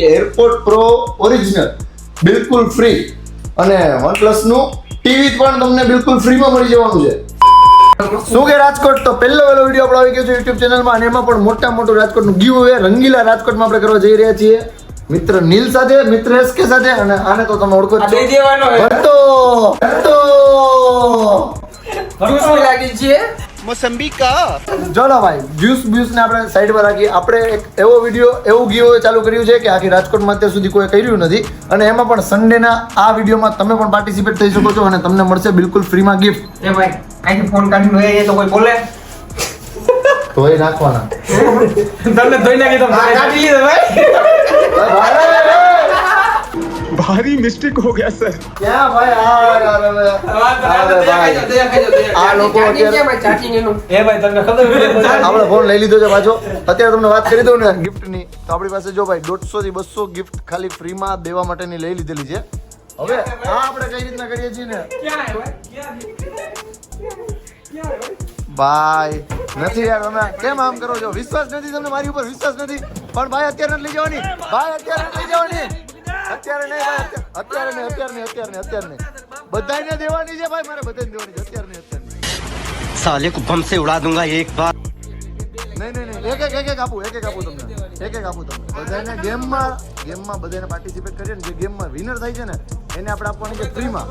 Airport pro original બિલકુલ free અને વનપ્લસનું ટીવી પણ તમને બિલકુલ ફ્રીમાં મળી જવાનું છે. શું કે રાજકોટ? તો પહેલો પહેલો વીડિયો આપણો આવી ગયો છે યુટ્યુબ ચેનલમાં અને એમાં પણ મોટા મોટું રાજકોટનું ગીવ હવે રંગીલા રાજકોટમાં આપણે કરવા જઈ રહ્યા છીએ. મિત્ર નીલ સાથે મિત્ર એસકે સાથે અને આને તો તમે ઓળખો છો. દેવાનો ભટ્ટો! ભટ્ટો! લાગી છે? મોસંબી કા ચલો ભાઈ જ્યુસ બ્યુસ ને આપણે સાઈડ પર રાખીએ. આપણે એક એવો વીડિયો એવું ગીઓ ચાલુ કર્યું છે કે આખી રાજકોટમાં અત્યાર સુધી કોઈ કર્યું નથી. અને એમાં પણ સન્ડેના આ વિડીયોમાં તમે પણ પાર્ટિસિપેટ થઈ શકો છો અને તમને મળશે બિલકુલ ફ્રીમાં ગિફ્ટ એ ભાઈ અહીંથી ફોન કાઢીને લઈ તો કોઈ બોલે? ધોઈ નાખવાના. તમને ધોઈ નાખી તો કાઢી લીધો ભાઈ. भारी મિસ્ટેક હો ગયા સર ક્યાં ભાઈ આ લોકો આપણે ફોન લઈ લીધો છે પાછો અત્યારે તમને વાત કરી દઉં ને ગિફ્ટની તો આપણી પાસે જો ભાઈ દોઢસો થી બસો ગિફ્ટ ખાલી ફ્રીમાં દેવા માટેની લઈ લીધેલી છે હવે આ આપણે કઈ રીતના કરીએ છીએ ને ભાઈ નથી યાર તમે કેમ આમ કરો છો વિશ્વાસ નથી તમને મારી ઉપર વિશ્વાસ નથી પણ ભાઈ અત્યારે નથી લઈ જવાની ભાઈ અત્યારે લઈ જવાની અત્યારે નહીં ભાઈ અત્યારે નહીં અત્યારે નહીં અત્યારે નહીં અત્યારે નહીં. બધાને દેવાની છે ભાઈ મારે બધાને દેવાની છે. અત્યારે નહીં અત્યારે નહીં. સાલે કો બમ ઉડા દૂંગા એક બાર નહીં નહીં નહીં એક એક એક એક આપું એક એક આપું તમને. એક એક આપું તમને. બધાને ગેમમાં ગેમમાં બધાને પાર્ટિસિપેટ કરીએ ને જે ગેમમાં વિનર થાય છે ને એને આપણે આપવાની છે ફ્રીમાં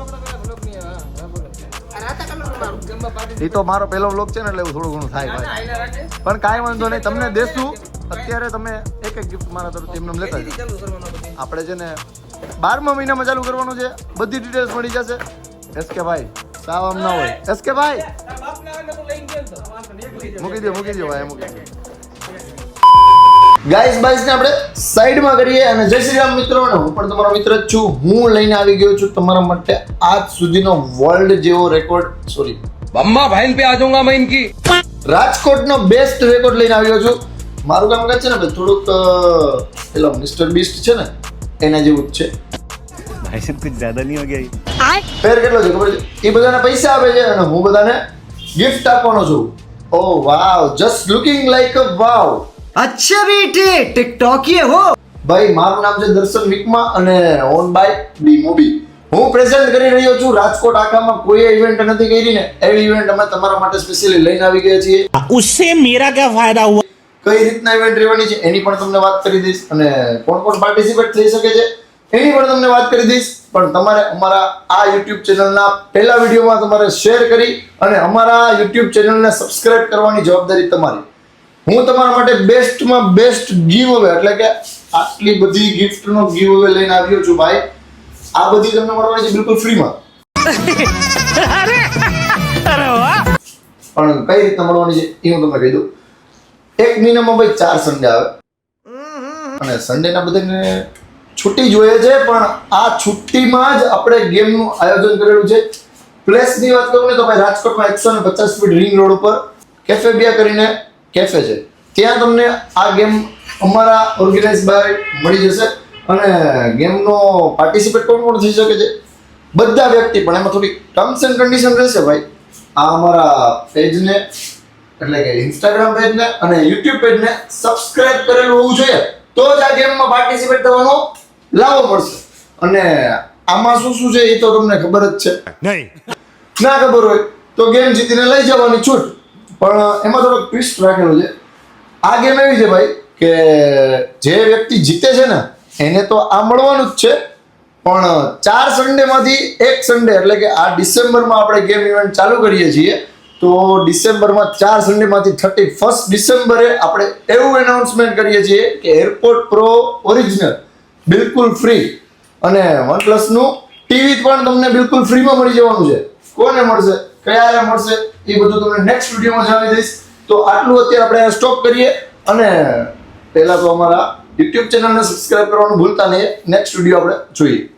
એ તો મારો પહેલો વ્લોગ છે ને એટલે થોડું ઘણું થાય ભાઈ. પણ કાંઈ વાંધો નહીં તમને દેશું. અત્યારે તમે એક એક ગિફ્ટ મારા તરફથી એમને લેતા આપણે છે ને બારમા મહિનામાં ચાલુ કરવાનું છે. બધી ડિટેલ્સ મળી જશે. એસકે ભાઈ સાવ આમ ના હોય. એસકે ભાઈ! મૂકી દો મૂકી દો ભાઈ મૂકી દો ગાઈસ બાઈસને આપણે સાઈડમાં કરીએ અને જય શ્રી રામ મિત્રો અને હું પણ તમારો મિત્ર જ છું. હું લઈને આવી ગયો છું તમારા માટે આજ સુધીનો વર્લ્ડ જેવો રેકોર્ડ સોરી બમ્મા ભાઈ પે આજુંગા મેં ઇનકી રાજકોટનો બેસ્ટ રેકોર્ડ લઈને આવ્યો છું. મારું કામકાજ છે ને ભાઈ થોડુંક પેલા મિસ્ટર બીસ્ટ છે ને એના જેવું જ છે. ભાઈ સાહેબ કુછ જ્યાદા નહીં હો ફેર કેટલો છે ખબર છે? એ બધાને પૈસા આપે છે અને હું બધાને ગિફ્ટ આપવાનો છું. ઓ wow just looking like a wow. અચ્છા બેટે ટિકટોક યે હો. ભાઈ મારું નામ છે દર્શન વિકમા અને ઓન બાય બી મૂવી. હું પ્રેઝન્ટ કરી રહ્યો છું રાજકોટ આખામાં. કોઈ ઇવેન્ટ નથી કરી ને. એવી ઇવેન્ટ અમે તમારા માટે સ્પેશિયલી લઈને આવી ગયા છીએ. ઉસે મેરા ક્યા ફાયદા હુઆ કઈ રીતના ઇવેન્ટ રહેવાની છે એની પણ તમને વાત કરી દઈશ અને કોણ કોણ પાર્ટિસિપેટ થઈ શકે છે એની પણ તમને વાત કરી દઈશ. પણ તમારે અમારા આ યુટ્યુબ ચેનલના પહેલા વિડીયોમાં તમારે શેર કરી અને અમારા યુટ્યુબ ચેનલને સબસ્ક્રાઇબ કરવાની જવાબદારી તમારી. હું તમારા માટે બેસ્ટમાં બેસ્ટ ગીવ અવે એટલે કે આટલી બધી ગિફ્ટનો ગીવ અવે લઈને આવ્યો છું ભાઈ. આ બધી તમને મળવાની છે બિલકુલ ફ્રીમાં પણ કઈ રીતના મળવાની છે એ હું તમને કહી દઉં. એક મહિનામાં ભાઈ ચાર સન્ડે આવે. અને સન્ડેના બધાને છુટ્ટી જોઈએ છે પણ આ છુટ્ટીમાં જ આપણે ગેમનું આયોજન કરેલું છે. પ્લેસની વાત કરું ને તો ભાઈ રાજકોટમાં એકસો ને પચાસ ફીટ રિંગ રોડ ઉપર કેફે બિયા કરીને કેફે છે. ત્યાં તમને આ ગેમ અમારા ઓર્ગેનાઇઝ બાય મળી જશે અને ગેમનો પાર્ટિસિપેટ કોણ કોણ થઈ શકે છે? બધા વ્યક્તિ પણ એમાં થોડી ટર્મ્સ એન્ડ કન્ડિશન રહેશે ભાઈ. આ અમારા પેજને એટલે કે ઇન્સ્ટાગ્રામ પેજને અને યુટ્યુબ પેજને સબસ્ક્રાઇબ કરેલું હોવું જોઈએ તો જ આ ગેમમાં પાર્ટિસિપેટ થવાનો લાવો મળશે. અને આમાં શું શું છે એ તો તમને ખબર જ છે. ના ખબર હોય તો ગેમ જીતીને લઈ જવાની છૂટ. પણ એમાં થોડોક ટ્વિસ્ટ રાખેલો છે. આ ગેમ એવી છે ભાઈ કે જે વ્યક્તિ જીતે છે ને એને તો આ મળવાનું જ છે. પણ ચાર સન્ડેમાંથી એક સન્ડે એટલે કે આ ડિસેમ્બરમાં આપણે ગેમ ઇવેન્ટ ચાલુ કરીએ છીએ. તો ડિસેમ્બરમાં ચાર સન્ડેમાંથી થર્ટી ફર્સ્ટ ડિસેમ્બરે આપણે એવું એનાઉન્સમેન્ટ કરીએ છીએ કે એરપોર્ટ પ્રો ઓરિજિનલ બિલકુલ ફ્રી અને વનપ્લસનું ટીવી પણ તમને બિલકુલ ફ્રીમાં મળી જવાનું છે. કોને મળશે? ક્યારે મળશે? એ બધું તમને નેક્સ્ટ વિડીયોમાં જણાવી દઈશ. તો આટલું અત્યારે આપણે સ્ટોપ કરીએ અને પહેલાં તો અમારા યુટ્યુબ ચેનલને સબસ્ક્રાઈબ કરવાનું ભૂલતા નહીં. નેક્સ્ટ વીડિયો આપણે જોઈએ.